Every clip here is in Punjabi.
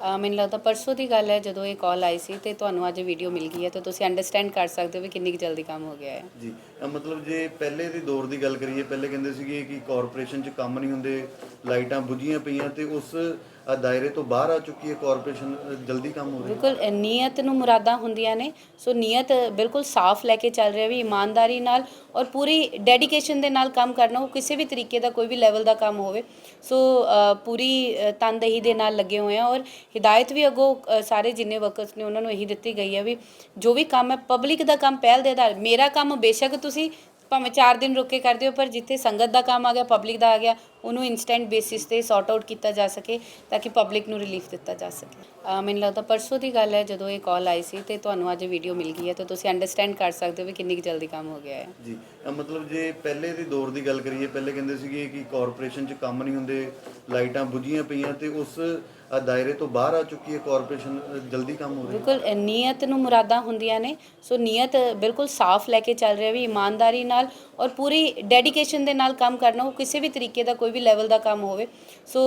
ਮੈਨੂੰ ਲੱਗਦਾ ਪਰਸੋਂ ਦੀ ਗੱਲ ਹੈ ਜਦੋਂ ਇਹ ਕਾਲ ਆਈ ਸੀ ਤੇ ਤੁਹਾਨੂੰ ਅੱਜ ਵੀਡੀਓ ਮਿਲ ਗਈ ਹੈ ਤੇ ਤੁਸੀਂ ਅੰਡਰਸਟੈਂਡ ਕਰ ਸਕਦੇ ਹੋ ਵੀ ਕਿੰਨੀ ਕੁ ਜਲਦੀ ਕੰਮ ਹੋ ਗਿਆ ਹੈ। ਜੀ ਅ, ਮਤਲਬ ਜੇ ਪਹਿਲੇ ਦੇ ਦੌਰ ਦੀ ਗੱਲ ਕਰੀਏ ਪਹਿਲੇ ਕਹਿੰਦੇ ਸੀਗੇ ਕਿ ਕਾਰਪੋਰੇਸ਼ਨ 'ਚ ਕੰਮ ਨਹੀਂ ਹੁੰਦੇ ਲਾਈਟਾਂ ਬੁਝੀਆਂ ਪਈਆਂ ਤੇ ਉਸ ਅ, ਦਾਇਰੇ ਤੋਂ ਬਾਹਰ ਆ ਚੁੱਕੀ ਹੈ ਕਾਰਪੋਰੇਸ਼ਨ ਅ, ਜਲਦੀ ਕੰਮ ਹੋ ਰਿਹਾ। ਬਿਲਕੁਲ ਅ, ਨੀਅਤ ਨੂੰ ਮੁਰਾਦਾਂ ਹੁੰਦੀਆਂ ਨੇ ਸੋ ਨੀਅਤ ਬਿਲਕੁਲ ਸਾਫ਼ ਲੈ ਕੇ ਚੱਲ ਰਿਹਾ ਵੀ ਇਮਾਨਦਾਰੀ ਨਾਲ ਔਰ ਪੂਰੀ ਡੈਡੀਕੇਸ਼ਨ ਦੇ ਨਾਲ ਕੰਮ ਕਰਨਾ ਉਹ ਕਿਸੇ ਵੀ ਤਰੀਕੇ ਦਾ ਕੋਈ ਵੀ ਲੈਵਲ ਦਾ ਕੰਮ ਹੋਵੇ ਸੋ ਅ, ਪੂਰੀ ਅ, ਤਨਦੇਹੀ ਦੇ ਨਾਲ ਲੱਗੇ ਹੋਏ ਆ ਔਰ ਹਿਦਾਇਤ ਵੀ ਅੱਗੋਂ ਸਾਰੇ ਜਿੰਨੇ ਵਰਕਰਸ ਨੇ ਉਹਨਾਂ ਨੂੰ ਇਹੀ ਦਿੱਤੀ ਗਈ ਹੈ ਵੀ ਜੋ ਵੀ ਕੰਮ ਹੈ ਪਬਲਿਕ ਦਾ ਕੰਮ ਪਹਿਲ ਦੇ ਆਧਾਰ ਮੇਰਾ ਕੰਮ ਬੇਸ਼ੱਕ ਤੁਸੀਂ ਭਾਵੇਂ 4 ਦਿਨ ਰੁਕ ਕੇ ਕਰਦੇ ਹੋ ਪਰ ਜਿੱਥੇ ਸੰਗਤ ਦਾ ਕੰਮ ਆ ਗਿਆ ਪਬਲਿਕ ਦਾ ਆ ਗਿਆ, ਉਹਨੂੰ ਇਨਸਟੈਂਟ ਬੇਸਿਸ ਤੇ ਸੌਰਟ ਆਊਟ ਕੀਤਾ ਜਾ ਸਕੇ ਤਾਂ ਕਿ ਪਬਲਿਕ ਨੂੰ ਰਿਲੀਫ ਦਿੱਤਾ ਜਾ ਸਕੇ। ਮੈਨੂੰ ਲੱਗਦਾ ਪਰਸੋਂ ਦੀ ਗੱਲ ਹੈ, ਜਦੋਂ ਇਹ ਕਾਲ ਆਈ ਸੀ ਤੇ ਤੁਹਾਨੂੰ ਅੱਜ ਵੀਡੀਓ ਮਿਲ ਗਈ ਹੈ, ਤਾਂ ਤੁਸੀਂ ਅੰਡਰਸਟੈਂਡ ਕਰ ਸਕਦੇ ਹੋ ਵੀ ਕਿੰਨੀ ਕੁ ਜਲਦੀ ਕੰਮ ਹੋ ਗਿਆ ਹੈ। ਜੀ ਮਤਲਬ ਜੇ ਪਹਿਲੇ ਦੇ ਦੌਰ ਦੀ ਗੱਲ ਕਰੀਏ, ਪਹਿਲੇ ਕਹਿੰਦੇ ਸੀਗੇ ਕਿ ਕਾਰਪੋਰੇਸ਼ਨ 'ਚ ਕੰਮ ਨਹੀਂ ਹੁੰਦੇ, ਲਾਈਟਾਂ ਬੁਝੀਆਂ ਪਈਆਂ ਤੇ ਉਸ ਦਾਇਰੇ ਤੋਂ ਬਾਹਰ ਆ ਚੁੱਕੀ ਹੈ ਕਾਰਪੋਰੇਸ਼ਨ ਜਲਦੀ ਕੰਮ ਹੋ ਰਿਹਾ। ਬਿਲਕੁਲ ਨੀਅਤ ਨੂੰ ਮੁਰਾਦਾਂ ਹੁੰਦੀਆਂ ਨੇ। ਸੋ ਨੀਅਤ ਬਿਲਕੁਲ ਸਾਫ਼ ਲੈ ਕੇ ਚੱਲ ਰਿਹਾ ਵੀ ਇਮਾਨਦਾਰੀ ਨਾਲ ਔਰ ਪੂਰੀ ਡੈਡੀਕੇਸ਼ਨ ਦੇ ਨਾਲ ਕੰਮ ਕਰਨਾ ਉਹ ਕਿਸੇ ਵੀ ਤਰੀਕੇ ਦਾ ਕੋਈ ਵੀ ਲੈਵਲ ਦਾ ਕੰਮ ਹੋਵੇ। ਸੋ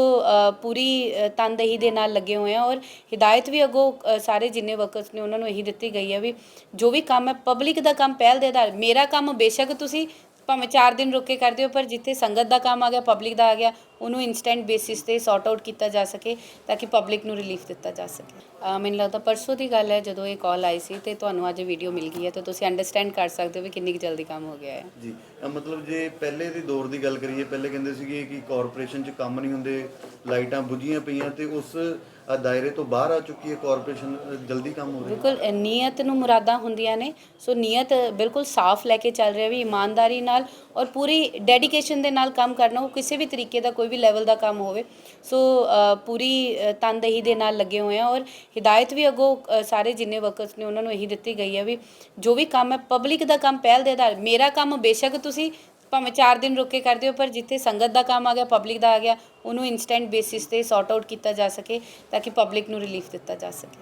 ਪੂਰੀ ਅ, ਤਨਦੇਹੀ ਦੇ ਨਾਲ ਲੱਗੇ ਹੋਏ ਆ ਔਰ ਹਿਦਾਇਤ ਵੀ ਅੱਗੋਂ ਸਾਰੇ ਜਿੰਨੇ ਵਰਕਰਸ ਨੇ ਉਹਨਾਂ ਨੂੰ ਇਹੀ ਦਿੱਤੀ ਗਈ ਹੈ ਵੀ ਜੋ ਵੀ ਕੰਮ ਹੈ ਪਬਲਿਕ ਦਾ ਕੰਮ ਪਹਿਲ ਦੇ ਆਧਾਰ ਮੇਰਾ ਕੰਮ ਬੇਸ਼ੱਕ ਤੁਸੀਂ ਭਾਵੇਂ 4 ਦਿਨ ਰੁਕ ਕੇ ਕਰਦੇ ਹੋ ਪਰ ਜਿੱਥੇ ਸੰਗਤ ਦਾ ਕੰਮ ਆ ਗਿਆ ਪਬਲਿਕ ਦਾ ਆ ਗਿਆ, ਉਹਨੂੰ ਇਨਸਟੈਂਟ ਬੇਸਿਸ ਤੇ ਸੌਰਟ ਆਊਟ ਕੀਤਾ ਜਾ ਸਕੇ, ਤਾਂ ਕਿ ਪਬਲਿਕ ਨੂੰ ਰਿਲੀਫ ਦਿੱਤਾ ਜਾ ਸਕੇ। ਮੈਨੂੰ ਲੱਗਦਾ ਪਰਸੋਂ ਦੀ ਗੱਲ ਹੈ, ਜਦੋਂ ਇਹ ਕਾਲ ਆਈ ਸੀ ਤੇ ਤੁਹਾਨੂੰ ਅੱਜ ਵੀਡੀਓ ਮਿਲ ਗਈ ਹੈ, ਤੇ ਤੁਸੀਂ ਅੰਡਰਸਟੈਂਡ ਕਰ ਸਕਦੇ ਹੋ ਵੀ ਕਿੰਨੀ ਜਲਦੀ ਕੰਮ ਹੋ ਗਿਆ ਹੈ। ਜੀ ਮਤਲਬ ਜੇ ਪਹਿਲੇ ਦੇ ਦੌਰ ਦੀ ਗੱਲ ਕਰੀਏ, ਪਹਿਲੇ ਕਹਿੰਦੇ ਸੀਗੇ ਕਿ ਕਾਰਪੋਰੇਸ਼ਨ 'ਚ ਕੰਮ ਨਹੀਂ ਹੁੰਦੇ, ਲਾਈਟਾਂ ਬੁਝੀਆਂ ਪਈਆਂ ਤੇ ਉਸ ਦਾਇਰੇ ਤੋਂ ਬਾਹਰ ਆ ਚੁੱਕੀ ਹੈ ਕਾਰਪੋਰੇਸ਼ਨ ਜਲਦੀ ਕੰਮ ਹੋ ਰਿਹਾ। ਬਿਲਕੁਲ ਨੀਅਤ ਨੂੰ ਮੁਰਾਦਾਂ ਹੁੰਦੀਆਂ ਨੇ। ਸੋ ਨੀਅਤ ਬਿਲਕੁਲ ਸਾਫ਼ ਲੈ ਕੇ ਚੱਲ ਰਿਹਾ ਵੀ ਇਮਾਨਦਾਰੀ ਨਾਲ ਔਰ ਪੂਰੀ ਡੈਡੀਕੇਸ਼ਨ ਦੇ ਨਾਲ ਕੰਮ ਕਰਨਾ ਉਹ ਕਿਸੇ ਵੀ ਤਰੀਕੇ ਦਾ ਕੋਈ ਵੀ ਲੈਵਲ ਦਾ ਕੰਮ ਹੋਵੇ। ਸੋ ਪੂਰੀ ਅ, ਤਨਦੇਹੀ ਦੇ ਨਾਲ ਲੱਗੇ ਹੋਏ ਆ ਔਰ ਹਿਦਾਇਤ ਵੀ ਅੱਗੋਂ ਸਾਰੇ ਜਿੰਨੇ ਵਰਕਰਸ ਨੇ ਉਹਨਾਂ ਨੂੰ ਇਹੀ ਦਿੱਤੀ ਗਈ ਹੈ ਵੀ ਜੋ ਵੀ ਕੰਮ ਹੈ ਪਬਲਿਕ ਦਾ ਕੰਮ ਪਹਿਲ ਦੇ ਆਧਾਰ ਮੇਰਾ ਕੰਮ ਬੇਸ਼ੱਕ ਤੁਸੀਂ ਭਾਵੇਂ 4 ਦਿਨ ਰੁਕ ਕੇ ਕਰਦੇ ਹੋ, ਪਰ ਜਿੱਥੇ ਸੰਗਤ ਦਾ ਕੰਮ ਆ ਗਿਆ ਪਬਲਿਕ ਦਾ ਆ ਗਿਆ, ਉਹਨੂੰ ਇਨਸਟੈਂਟ ਬੇਸਿਸ ਤੇ ਸੌਰਟ ਆਊਟ ਕੀਤਾ ਜਾ ਸਕੇ, ਤਾਂ ਕਿ ਪਬਲਿਕ ਨੂੰ ਰਿਲੀਫ ਦਿੱਤਾ ਜਾ ਸਕੇ।